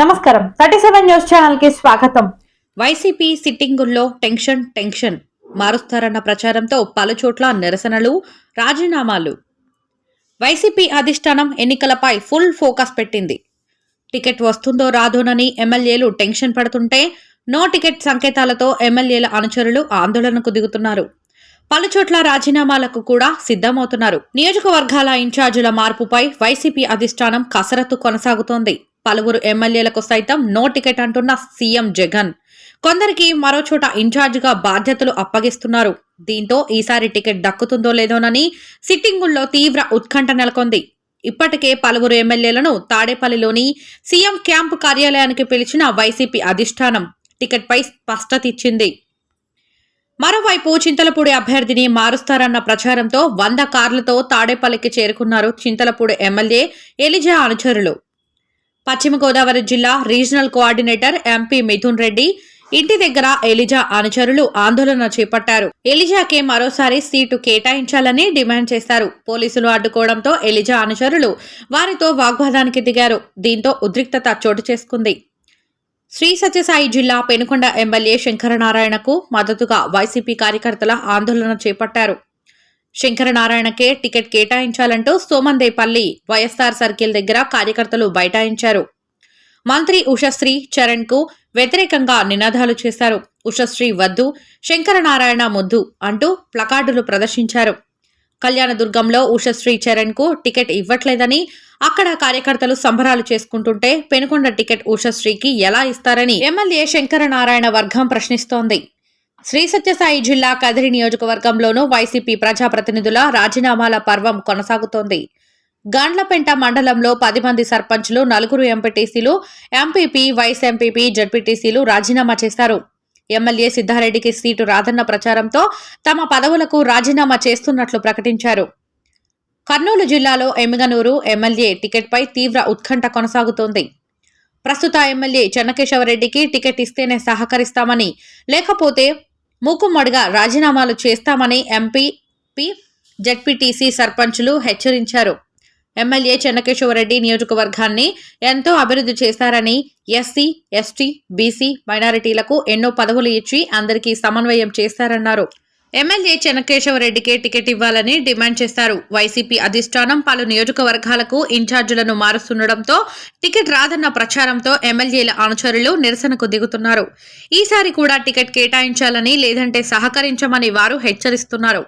నమస్కారం. Thirty seven news ఛానల్కి స్వాగతం. వైసీపీ సిట్టింగుల్లో టెన్షన్ టెన్షన్. మారుస్తారన్న ప్రచారంతో పలుచోట్ల నిరసనలు రాజీనామాలు. వైసీపీ అధిష్టానం ఎన్నికలపై ఫుల్ ఫోకస్ పెట్టింది. టికెట్ వస్తుందో రాదోనని ఎమ్మెల్యేలు టెన్షన్ పడుతుంటే నో టికెట్ సంకేతాలతో ఎమ్మెల్యేల అనుచరులు ఆందోళనకు దిగుతున్నారు. పలుచోట్ల రాజీనామాలకు కూడా సిద్ధమవుతున్నారు. నియోజకవర్గాల ఇన్ఛార్జీల మార్పుపై వైసీపీ అధిష్టానం కసరత్తు కొనసాగుతోంది. పలువురు ఎమ్మెల్యేలకు సైతం నో టికెట్ అంటున్న సీఎం జగన్. కొందరికి మరోచోట ఇన్ఛార్జిగా బాధ్యతలు అప్పగిస్తున్నారు. దీంతో ఈసారి టికెట్ దక్కుతుందో లేదోనని సిట్టింగుల్లో తీవ్ర ఉత్కంఠ నెలకొంది. ఇప్పటికే పలువురు ఎమ్మెల్యేలను తాడేపల్లిలోని సీఎం క్యాంపు కార్యాలయానికి పిలిచిన వైసీపీ అధిష్టానం టికెట్పై స్పష్టత ఇచ్చింది. మరోవైపు చింతలపూడి అభ్యర్థిని మారుస్తారన్న ప్రచారంతో వంద కార్లతో తాడేపల్లికి చేరుకున్నారు చింతలపూడి ఎమ్మెల్యే ఎలిజా అనుచరులు. పశ్చిమ గోదావరి జిల్లా regional coordinator MP Mithun Reddy ఇంటి దగ్గర ఎలిజా అనుచరులు ఆందోళన చేపట్టారు. ఎలిజాకే మరోసారి సీటు కేటాయించాలని డిమాండ్ చేశారు. పోలీసులు అడ్డుకోవడంతో ఎలిజా అనుచరులు వారితో వాగ్వాదానికి దిగారు. దీంతో ఉద్రిక్తత చోటు చేసుకుంది. శ్రీ సత్యసాయి జిల్లా పెనుకొండ ఎమ్మెల్యే శంకరనారాయణకు మద్దతుగా వైసీపీ కార్యకర్తల ఆందోళన చేపట్టారు. శంకరనారాయణకే టికెట్ కేటాయించాలంటూ సోమందేపల్లి వైఎస్ఆర్ సర్కిల్ దగ్గర కార్యకర్తలు బైఠాయించారు. మంత్రి ఉషశ్రీ చరణ్కు వ్యతిరేకంగా నినాదాలు చేశారు. ఉషశ్రీ వద్దు శంకరనారాయణ ముద్దు అంటూ ప్లకార్డులు ప్రదర్శించారు. కళ్యాణదుర్గంలో ఉషశ్రీ చరణ్కు టికెట్ ఇవ్వట్లేదని అక్కడ కార్యకర్తలు సంబరాలు చేసుకుంటుంటే పెనుకొండ టికెట్ ఉషశ్రీకి ఎలా ఇస్తారని ఎమ్మెల్యే శంకరనారాయణ వర్గం ప్రశ్నిస్తోంది. శ్రీ సత్యసాయి జిల్లా కదిరి నియోజకవర్గంలోనూ వైసీపీ ప్రజాప్రతినిధుల రాజీనామాల పర్వం కొనసాగుతోంది. గాండ్లపెంట మండలంలో పది మంది సర్పంచ్లు నలుగురు ఎంపీటీసీలు ఎంపీపీ వైస్ ఎంపీపీ జడ్పీటీసీలు రాజీనామా చేశారు. ఎమ్మెల్యే సిద్ధారెడ్డికి సీటు రాదన్న ప్రచారంతో తమ పదవులకు రాజీనామా చేస్తున్నట్లు ప్రకటించారు. కర్నూలు జిల్లాలో ఎమ్మిగనూరు ఎమ్మెల్యే టికెట్పై తీవ్ర ఉత్కంఠ కొనసాగుతోంది. ప్రస్తుత ఎమ్మెల్యే చెన్నకేశవరెడ్డికి టికెట్ ఇస్తేనే సహకరిస్తామని లేకపోతే మూకుమ్మడిగా రాజీనామాలు చేస్తామని ఎంపీ జడ్పీటీసీ సర్పంచులు హెచ్చరించారు. ఎమ్మెల్యే చెన్నకేశ్వరరెడ్డి నియోజకవర్గాన్ని ఎంతో అభివృద్ధి చేశారని ఎస్సీ ఎస్టీ బీసీ మైనారిటీలకు ఎన్నో పదవులు ఇచ్చి అందరికీ సమన్వయం చేశారన్నారు. ఎమ్మెల్యే చెన్నకేశవరెడ్డికే టికెట్ ఇవ్వాలని డిమాండ్ చేశారు వైసీపీ అధిష్టానం పలు నియోజకవర్గాలకు ఇన్ఛార్జీలను మారుస్తుండటంతో టికెట్ రాదన్న ప్రచారంతో ఎమ్మెల్యేల అనుచరులు నిరసనకు దిగుతున్నారు. ఈసారి కూడా టికెట్ కేటాయించాలని లేదంటే సహకరించమని వారు హెచ్చరిస్తున్నారు.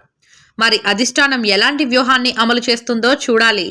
మరి అధిష్టానం ఎలాంటి వ్యూహాన్ని అమలు చేస్తుందో చూడాలి.